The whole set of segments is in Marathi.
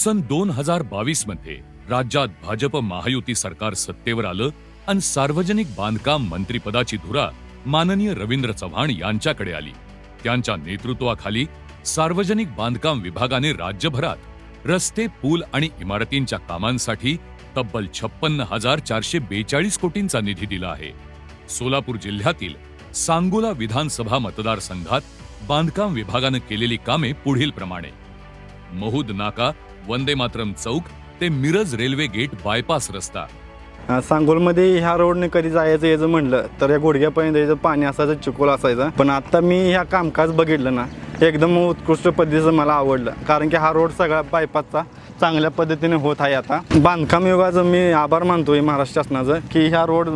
सन दोन हजार बावीसमध्ये राज्यात भाजप महायुती सरकार सत्तेवर आलं आणि सार्वजनिक बांधकाम मंत्रिपदाची धुरा माननीय रवींद्र चव्हाण यांच्याकडे आली. त्यांच्या नेतृत्वाखाली सार्वजनिक बांधकाम विभागाने राज्यभरात रस्ते पूल आणि इमारतींच्या कामांसाठी तब्बल छप्पन्न हजार चारशे बेचाळीस कोटींचा निधी दिला आहे. सोलापूर जिल्ह्यातील सांगोला विधानसभा मतदारसंघात बांधकाम विभागानं केलेली कामे पुढील प्रमाणे महूद नाका वंदे मातरम चौक ते मिरज रेल्वे गेट बायपास रस्ता. अं, सांगोलमध्ये ह्या रोडने कधी जायचं यायचं म्हणलं तर या गुडघ्यापर्यंत याचं पाणी असायचं चिकोल असायचं. पण आता मी ह्या कामकाज बघितलं ना एकदम उत्कृष्ट पद्धतीचं मला आवडलं. कारण की हा रोड सगळा बायपासचा चांगल्या पद्धतीने होत आहे आता. बांधकाम विभागाचं मी आभार मानतो महाराष्ट्र शासनाचं की ह्या रोड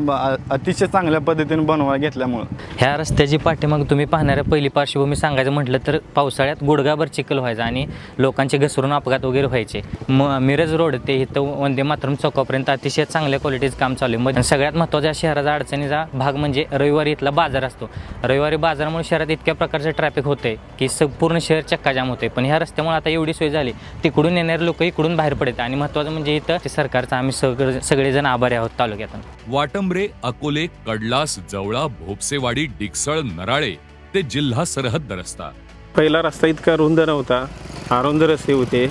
अतिशय चांगल्या पद्धतीने बनवा घेतल्यामुळं. ह्या रस्त्याची पाठीमाग तुम्ही पाहणाऱ्या पहिली पार्श्वभूमी सांगायचं म्हटलं तर पावसाळ्यात गुडगाभर चिखल व्हायचा आणि लोकांचे घसरून अपघात वगैरे व्हायचे. म मिरज रोड ते इथं वंदे मातरम चौकापर्यंत अतिशय चांगल्या क्वालिटीचं काम चालू आहे. मग सगळ्यात महत्त्वाचा शहराचा अडचणीचा भाग म्हणजे रविवारी इथला बाजार असतो. रविवारी बाजारामुळे शहरात इतक्या प्रकारचं ट्रॅफिक होते की संपूर्ण शहर चक्काजाम होते पण ह्या रस्त्यामुळे आता एवढी सोय झाली तिकडून येणारे लोक इकडून बाहेर पडतात. आणि महत्त्वाचं म्हणजे इथं ते सरकारचं आम्ही सगळे सगळेजण आभारी आहोत तालुक्यातून. वाटंबरे अकोले कडलास जवळा भोपसेवाडी डिकसळ नराळे ते जिल्हा सरहद्द रस्ता. पहिला रस्ता इतका रुंद नव्हता अरुंद रस्ते होते.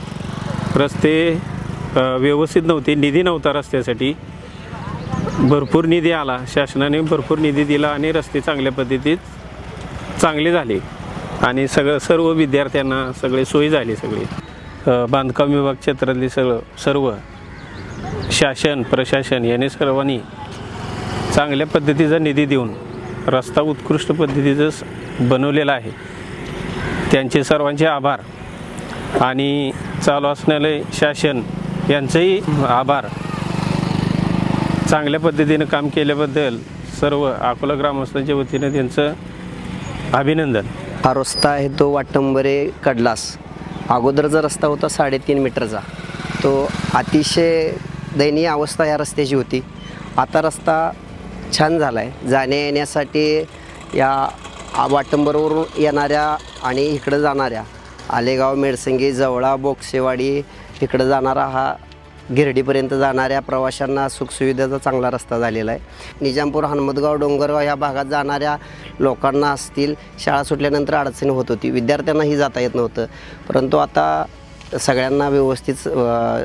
रस्ते व्यवस्थित नव्हते निधी नव्हता रस्त्यासाठी. भरपूर निधी आला शासनाने भरपूर निधी दिला आणि रस्ते चांगल्या पद्धतीत चांगले झाले. आणि सगळं सर्व विद्यार्थ्यांना सगळे सोयी झाली सगळी. बांधकाम विभाग क्षेत्रातले सगळं सर्व शासन प्रशासन याने सर्वांनी चांगल्या पद्धतीचा निधी देऊन रस्ता उत्कृष्ट पद्धतीचं बनवलेला आहे. त्यांचे सर्वांचे आभार. आणि चालू असणारे शासन यांचंही आभार. चांगल्या पद्धतीनं काम केल्याबद्दल सर्व अकोला ग्रामस्थांच्या वतीनं त्यांचं अभिनंदन. हा रस्ता आहे तो वाटंबरे कडलास. अगोदरचा रस्ता होता साडेतीन मीटरचा तो अतिशय दयनीय अवस्था या रस्त्याची होती. आता रस्ता छान झाला आहे जाण्या येण्यासाठी या वाटंबरवरून येणाऱ्या आणि इकडं जाणाऱ्या आलेगाव मेडसंगी जवळा बोक्सेवाडी इकडं जाणारा हा गिरडीपर्यंत जाणाऱ्या प्रवाशांना सुखसुविधेचा चांगला रस्ता झालेला आहे. निजामपूर हनुमतगाव डोंगरगाव ह्या भागात जाणाऱ्या लोकांना असतील शाळा सुटल्यानंतर अडचणी होत होती. विद्यार्थ्यांनाही जाता येत नव्हतं. परंतु आता सगळ्यांना व्यवस्थित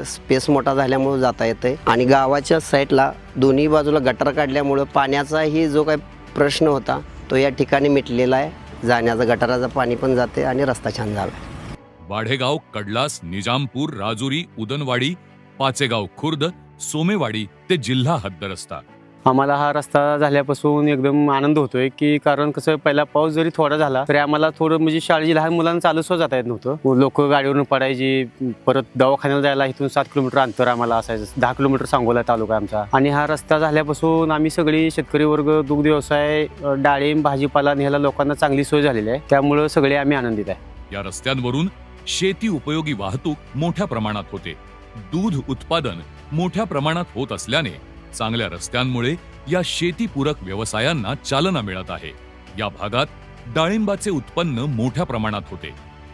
स्पेस मोठा झाल्यामुळं जाता येतं आहे आणि गावाच्या साईडला दोन्ही बाजूला गटार काढल्यामुळं पाण्याचाही जो काही प्रश्न होता तो या ठिकाणी मिटलेला आहे. जाण्याचा गटाराचं पाणी पण जाते आणि रस्ता छान झाला. आहे वाढेगाव कडलास निजामपूर राजुरी उदनवाडी पाचेगाव खुर्द सोमेवाडी ते जिल्हा हद्द रस्ता आम्हाला हा रस्ता झाल्यापासून एकदम आनंद होतोय की कारण कसं पहिला पाऊस जरी थोडा झाला तरी आम्हाला थोडं म्हणजे शाळेची लहान मुलांना चालू सुद्धा जाता येत नव्हतं. लोक गाडीवरून पडायची परत दवाखान्याला जायला इथून सात किलोमीटर अंतर आम्हाला असायचं दहा किलोमीटर सांगोला तालुका आमचा. आणि हा रस्ता झाल्यापासून आम्ही सगळी शेतकरी वर्ग दुग्ध व्यवसाय डाळिंब भाजीपाला न्यायला लोकांना चांगली सोय झालेली आहे. त्यामुळं सगळे आम्ही आनंदित आहे. या रस्त्यांवरून शेती उपयोगी वाहतूक मोठ्या प्रमाणात होते. दूध उत्पादन मोठ्या प्रमाणात होत असल्याने चांगल्या रस्त्यांमुळे या शेतीपूरक व्यवसायांना चालना मिळत आहे. या भागात डाळिंबाचे उत्पन्न मोठ्या प्रमाणात होते.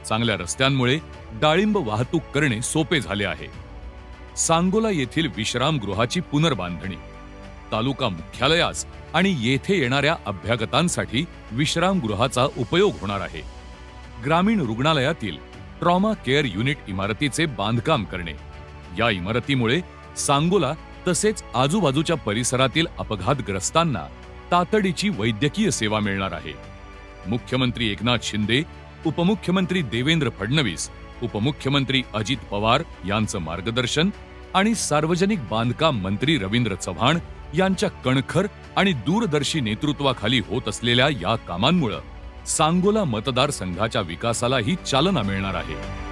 चांगल्या रस्त्यांमुळे डाळिंब वाहतूक करणे सोपे झाले आहे. सांगोला येथील विश्रामगृहाची पुनर्बांधणी. तालुका मुख्यालयास आणि येथे येणाऱ्या अभ्यागतांसाठी विश्रामगृहाचा उपयोग होणार आहे. ग्रामीण रुग्णालयातील ट्रॉमा केअर युनिट इमारतीचे बांधकाम करणे. या इमारतीमुळे सांगोला तसेच आजूबाजूच्या परिसरातील अपघातग्रस्तांना तातडीची वैद्यकीय सेवा मिळणार आहे. मुख्यमंत्री एकनाथ शिंदे उपमुख्यमंत्री देवेंद्र फडणवीस उपमुख्यमंत्री अजित पवार यांचं मार्गदर्शन आणि सार्वजनिक बांधकाम मंत्री रवींद्र चव्हाण यांच्या कणखर आणि दूरदर्शी नेतृत्वाखाली होत असलेल्या या कामांमुळे सांगोला मतदारसंघाच्या विकासालाही चालना मिळणार आहे.